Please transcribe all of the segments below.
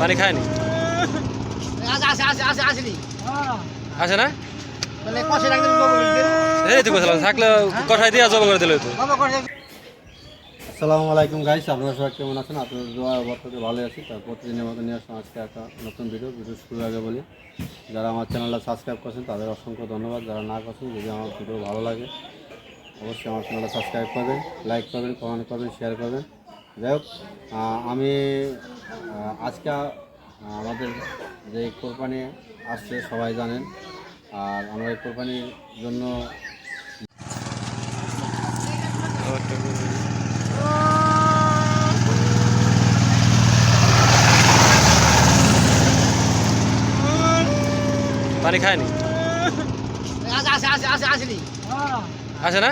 পানি খায়নি আসে না? এই তো থাকলে কষাই দিয়ে জব করে দিলে তো আসসালামু আলাইকুম গাইস আপনারা সবাই কেমন আছেন? আপনাদের দোয়া বর্তমানে ভালো আছি। তার প্রতিদিনের মতো নিয়ে আসলাম আজকে একটা নতুন ভিডিও ভিডিও শুরু আগে বলি। যারা আমার চ্যানেলটা সাবস্ক্রাইব করছেন তাদের অসংখ্য ধন্যবাদ। যারা না করছেন যদি আমার ভিডিও ভালো লাগে অবশ্যই আমার চ্যানেলটা সাবস্ক্রাইব করবেন লাইক করবেন কমেন্ট করবেন শেয়ার করবেন। যাই হোক আমি আজকে আমাদের যে কোরবানি আসছে সবাই জানেন। আর আমরা এই কোরবানির জন্য পানি খায়নি? আসে আসে আসে আসে আসেনি। আসে না?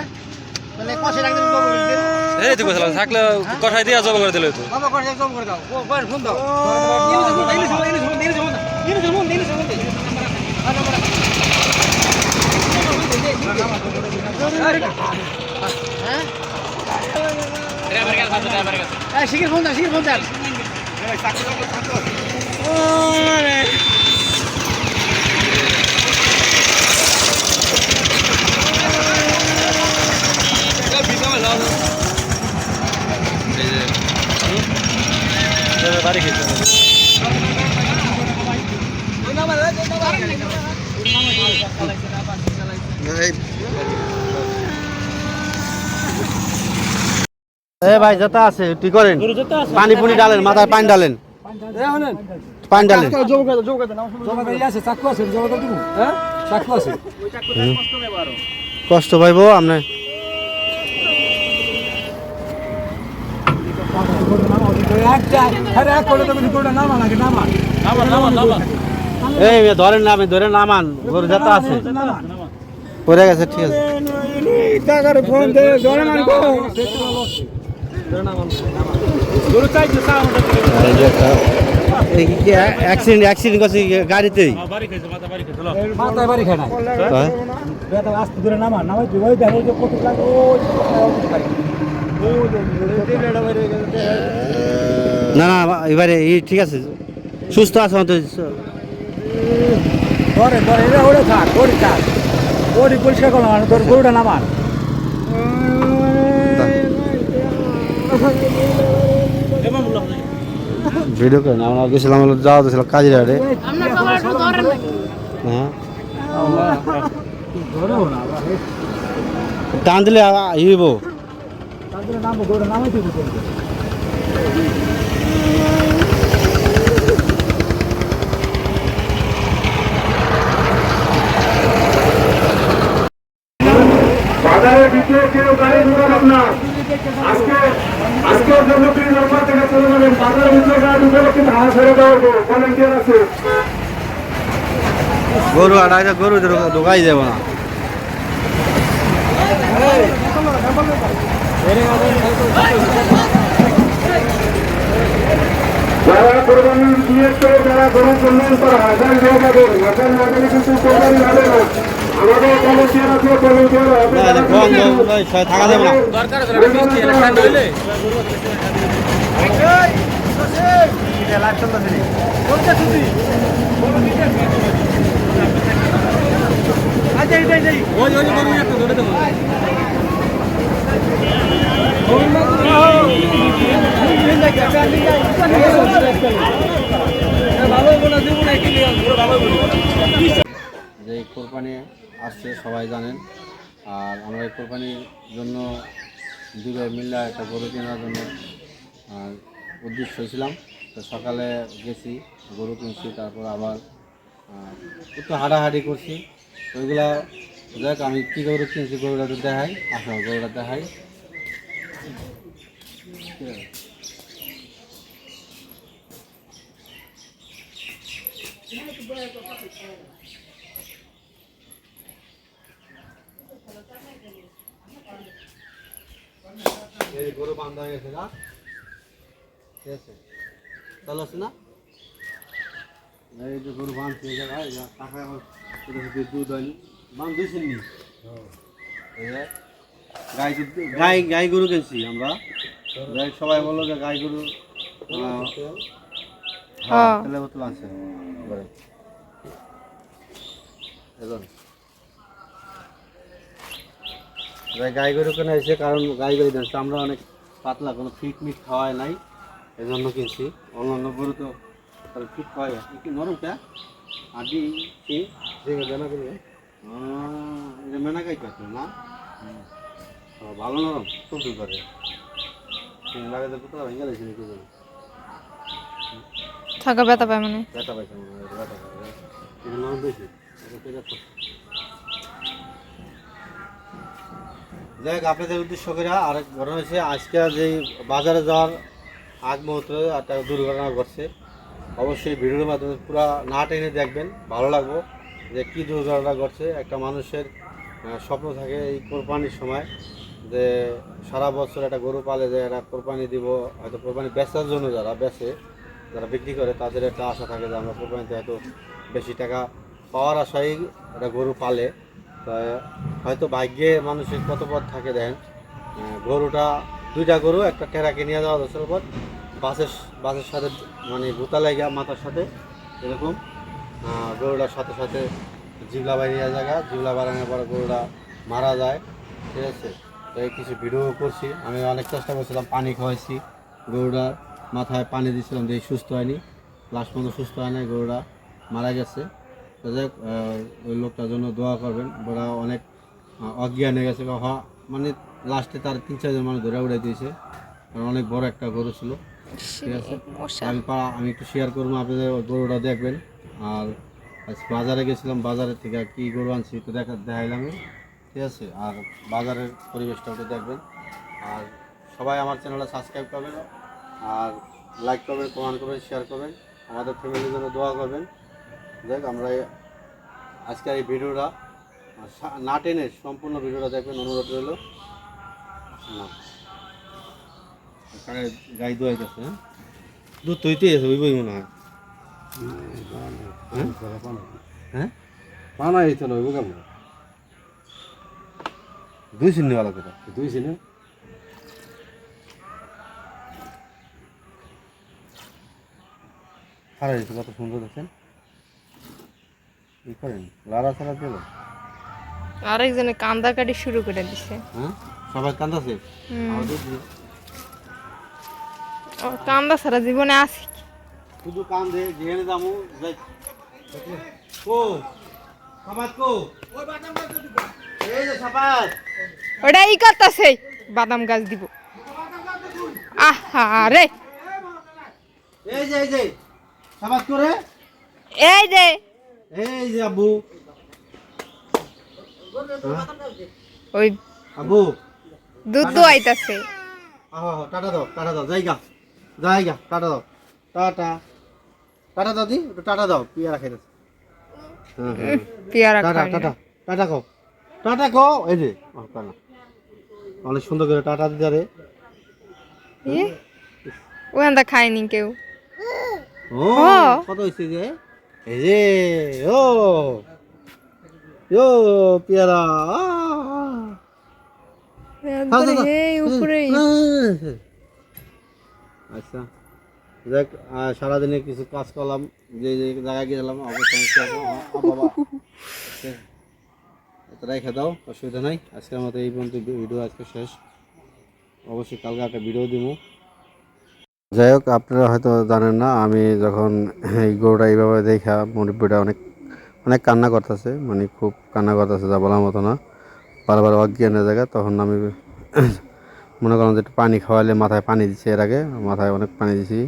এই তো কোথাও থাকলে কষাই দিয়ে জব করে দিলে তো বাবা কষে জব করে দাও কয়ের ফোন দাও ইংলিশ বল ইংলিশ বল ইংলিশ বল ইংলিশ বল ইংলিশ বল হ্যাঁ শিখির ফোন দাও শিখির ফোন দাও খেতে হবে। এ ভাই যেটা আছে কি করেন? পানি পুনি ডালেন মাথায় পানি ডালেন। পানি ডালেন। কষ্ট পাইবো আপনি এই ধরেন না আমি ধরে নামান গরু যেটা আছে পড়ে গেছে ঠিক আছে এই যে একটা- এই কি অ্যাক্সিডেন্ট অ্যাক্সিডেন্ট করছে কি গাড়িতেই হ্যাঁ? না না এবারে এই ঠিক আছে। সুস্থ আছে অন্তত। পরিষ্কার করলাম তোর গরুটা নামান ভিডিও করেন আমরা গেছিলাম হলো যাওয়া তো ছিল কাজের আড়ে হ্যাঁ। টান দিলে ইব তারপরে নামবো গরুটা নামাই দিব বাজারের ভিতরে কেউ গাড়ি ঢুকান আপনার আজকে আজকে জন্মদিন নম্বর থেকে চলে যাবেন বাজারের ভিতরে গাড়ি ঢুকালে কিন্তু হাত ছেড়ে দেওয়া ভলেন্টিয়ার আছে গরু আড়াইটা গরু ঢোকাই যাব না যারা কোরবানি করে যারা গরু উন্নয়ন করা হাজার হয়ে যাবে হাজার না গেলে কিন্তু কোরবানি হবে না। আমাদের ভলেন্টিয়ার আছে ভলেন্টিয়ার হবে থাকা যাবে না। যে কোরবানি আসছে, সবাই জানেন। আর আমরা এই কোরবানির জন্য ভাই মিল্লা একটা গরু কেনার জন্য উদ্দেশ্য ছিলাম। তো সকালে গেছি, গরু কিনছি, তারপর আবার একটু হাঁটাহাঁটি করছি। ওইগুলা দেখ আমি কী গরু কিনছি, গরুটা দেখাই আসো গরুটা দেখাই। এই গরু বান্ধা হয়ে গেছে না ঠিক আছে? চালু আছে না? এই যে গরু বাঁধছে টাকা আমার দুধ হয়নি বাঁধ দিয়েছেন নি? গাই দুধ গাই গাই গরু কিনছি আমরা। যাই সবাই বলল যে গাই গরু হ্যাঁ। বোতল আছে ঘরে। এজন। এবার গাই গরু কেনা হয়েছে কারণ গাই গরু দিচ্ছে আমরা অনেক পাতলা কোনো ফিট মিট খাওয়াই নাই এই জন্য কিনছি অন্যান্য গরু তো তাহলে ফিট খাওয়াই কি নরম কে? আডি কি? দেখে জানা এটা মেনা গাই না? ভালো নরম খুব করে লাগে তো কোথাও ভেঙে গেছে নাকি? থাকা ব্যথা পায় মানে। ব্যথা মনে ব্যথা পায়। নরম বেশি এটা ঠিক আছে। যাই হোক, আপনাদের উদ্দেশ্য করে আরেক ঘটনা হয়েছে, আজকে যে বাজারে যাওয়ার আগ মুহূর্তে একটা দুর্ঘটনা ঘটছে। অবশ্যই ভিডিওর মাধ্যমে পুরো না টেনে দেখবেন, ভালো লাগবো যে কী দুর্ঘটনা ঘটছে। একটা মানুষের স্বপ্ন থাকে এই কোরবানির সময় যে সারা বছর একটা গরু পালে যে একটা কোরবানি দিব, হয়তো কোরবানি বেচার জন্য যারা বেচে, যারা বিক্রি করে, তাদের একটা আশা থাকে যে আমরা কোরবানিতে হয়তো বেশি টাকা পাওয়ার আশায় একটা গরু পালে। তা হয়তো ভাগ্যে মানুষের কত পথ থাকে দেন গরুটা, দুইটা গরু, একটা টেরাকে নিয়ে যাওয়া দশের পর বাসের বাসের সাথে মানে গুতা লেগে মাথার সাথে, এরকম। গরুটার সাথে সাথে জিবলা বাড়িয়ে জায়গা। জিবলা বাড়ানোর পর গরুটা মারা যায়। ঠিক আছে? তো এই কিছু ভিডিও করছি। আমি অনেক চেষ্টা করছিলাম, পানি খাওয়াইছি। গরুটার মাথায় পানি দিয়েছিলাম দিয়ে সুস্থ হয়নি। লাস্ট পর্যন্ত সুস্থ হয় নাই, গরুটা মারা গেছে। তো যাই ওই লোকটার জন্য দোয়া করবেন। ওরা অনেক অজ্ঞান হয়ে গেছে বা মানে লাস্টে তার তিন চারজন মানুষ ধরে উড়াই দিয়েছে। কারণ অনেক বড় একটা গরু ছিল। ঠিক আছে? আমি পা- আমি একটু শেয়ার করব আপনাদের গরুটা দেখবেন। আর বাজারে গেছিলাম বাজারের থেকে কি গরু আনছি একটু দেখা দেখাইলাম। ঠিক আছে? আর বাজারের পরিবেশটা একটু দেখবেন। আর সবাই আমার চ্যানেলটা সাবস্ক্রাইব করবেন। আর লাইক করবেন কমেন্ট করবেন শেয়ার করবেন। আমাদের ফ্যামিলির জন্য দোয়া করবেন। দেখ আমরা আজকের এই ভিডিওটা না টেনে সম্পূর্ণ ভিডিওটা দেখবেন অনুরোধ রইল। না। কারে গাই দোয়াই গেছে দুধ তৈতে আছে ওই মনে হয়। হ্যাঁ? হ্যাঁ? পানা কেমন? দুই ভালো করে দুই সিনে কত সুন্দর দেখছেন। ই করেন? লারা ছাড়া আরেকজনে কান্দা কাটি শুরু করে দিছে। হ্যাঁ? সবাই কান্দাছে। ও কান্দা সারা জীবনে আছে শুধু কান্দে যেখানে যাব যাই। কো সাবাত কো? এই যে সাবাত ওটা ই করতেছে। বাদাম গাছ দিব। আহা রে এই যে এই যে। সাবাত করে? এই যে। এই যে আব্বু। ওই আব্বু দুধ দোয়াইতাছে। আহো টাটা দাও টাটা দাও জায়গা জায়গা টাটা দাও টাটা। টাটা দাও দি একটু টাটা দাও পিয়ারা খাইতেছে পেয়ারা টাটা টাটা টাটা টাটা কো এই যে টাটা। অনেক সুন্দর করে টাটা দিতে রে ওখানটা খায়নি কেউ। ও। কত হয়েছে যে? এই যে ও। ও পেয়ারা আচ্ছা আহ, সারাদিনে কিছু কাজ করলাম যে যে জায়গায় গেলাম বাবা। রেখে দাও অসুবিধা নাই। আজকের মতো এই পর্যন্ত ভিডিও আজকে শেষ। অবশ্যই কালকে একটা ভিডিও দিব। যাই হোক আপনারা হয়তো জানেন না আমি যখন এই গরুটা এইভাবে দেখা মুরব্বীটা অনেক অনেক কান্না করতেছে মানে খুব কান্না করতেছে যা বলার মতো না। বারবার অজ্ঞানের জায়গা তখন আমি মনে করলাম যে একটু পানি খাওয়ালে মাথায় পানি দিচ্ছে এর আগে, মাথায় অনেক পানি দিছি।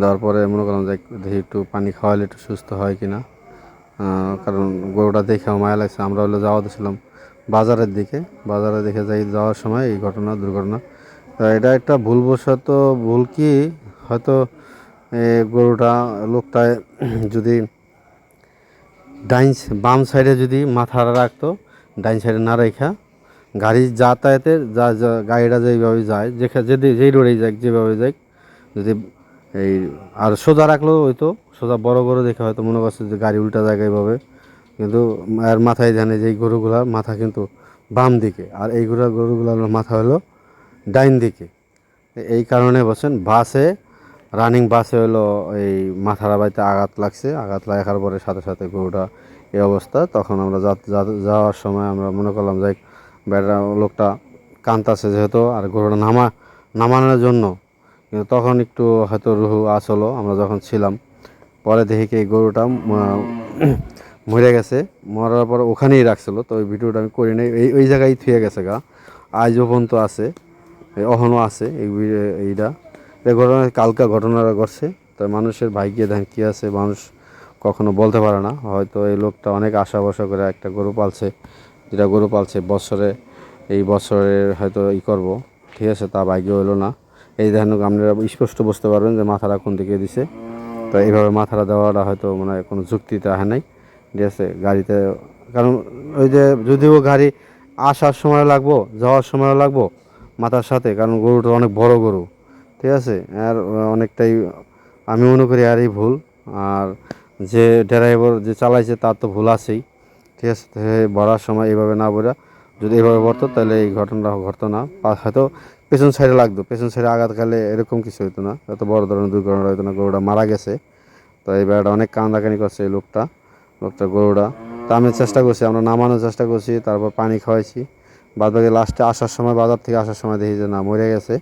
দেওয়ার পরে মনে করলাম যে দেখি একটু পানি খাওয়ালে একটু সুস্থ হয় কি না কারণ গরুটা দেখে মায়া লাগছে। আমরা হলো যাওয়া ছিলাম বাজারের দিকে। বাজারে দেখে যাই, যাওয়ার সময় এই ঘটনা, দুর্ঘটনা। তো এটা একটা ভুলবশত ভুল কি? হয়তো গরুটা লোকটায় যদি ডাইন বাম সাইডে যদি মাথাটা রাখতো, ডাইন সাইডে না রেখা গাড়ি যাতায়াতের যা যা, গাড়িটা যেইভাবে যায় যেখানে যদি, যেই রোডেই যাক, যেভাবে যাক, যদি এই আর সোজা রাখলেও হয়তো, সোজা বড় গরু দেখে হয়তো মনে করছে যে গাড়ি উল্টা জায়গায় এইভাবে কিন্তু আর মাথায় জানে যে এই গরুগুলার মাথা কিন্তু বাম দিকে, আর এইগুলো গরুগুলার মাথা হলো ডাইন দিকে। এই কারণে বসেন বাসে রানিং বাসে হলো এই মাথার বাড়িতে আঘাত লাগছে। আঘাত লাগার পরে সাথে সাথে গরুটা এই অবস্থা। তখন আমরা যাওয়ার সময় আমরা মনে করলাম যে বেটা লোকটা কান্তাছে যেহেতু আর গরুটা নামা নামানোর জন্য। কিন্তু তখন একটু হয়তো রুহু আসলো আমরা যখন ছিলাম, পরে দেখি কি গরুটা মরে গেছে। মরার পর ওখানেই রাখছিল। তো ওই ভিডিওটা আমি করি নাই। এই ওই জায়গায় থুয়ে গেছে গা। আজও পর্যন্ত আছে। অহনও আছে এই এইটা এই ঘটনা, কালকা ঘটনাটা ঘটছে। তো মানুষের ভাগ্যে দেখেন কী আছে, মানুষ কখনো বলতে পারে না। হয়তো এই লোকটা অনেক আশা ভরসা করে একটা গরু পালছে, যেটা গরু পালছে বছরে, এই বছরের হয়তো ই করব। ঠিক আছে, তা ভাগ্য হলো না। এই দেখেন, আপনারা স্পষ্ট বুঝতে পারবেন যে মাথাটা কোন দিকে দিছে। তো এইভাবে মাথাটা দেওয়াটা হয়তো মানে কোনো যুক্তিতে আহে নাই। ঠিক আছে, গাড়িতে, কারণ ওই যে যদিও গাড়ি আসার সময় লাগবো, যাওয়ার সময় লাগবো মাথার সাথে, কারণ গরুটা অনেক বড় গরু। ঠিক আছে? আর অনেকটাই আমি মনে করি আর এই ভুল। আর যে ড্রাইভার যে চালাইছে তার তো ভুল আছেই। ঠিক আছে? সে সময় এইভাবে না বোঝা যদি এইভাবে ভরতো তাহলে এই ঘটনাটা ঘটতো না। হয়তো পেছন সাইডে লাগতো। পেছন সাইডে আঘাত খেলে এরকম কিছু হতো না। এত বড় ধরনের দুর্ঘটনা হতো না, গরুটা মারা গেছে। তো এই বেড়াটা অনেক কান্দাকানি করছে এই লোকটা লোকটা, গরুটা। তা আমি চেষ্টা করছি, আমরা নামানোর চেষ্টা করছি, তারপর পানি খাওয়াইছি। বাদ বাকি লাস্টে আসার সময়, বাজার থেকে আসার সময় দেখি যে না, মরে গেছে।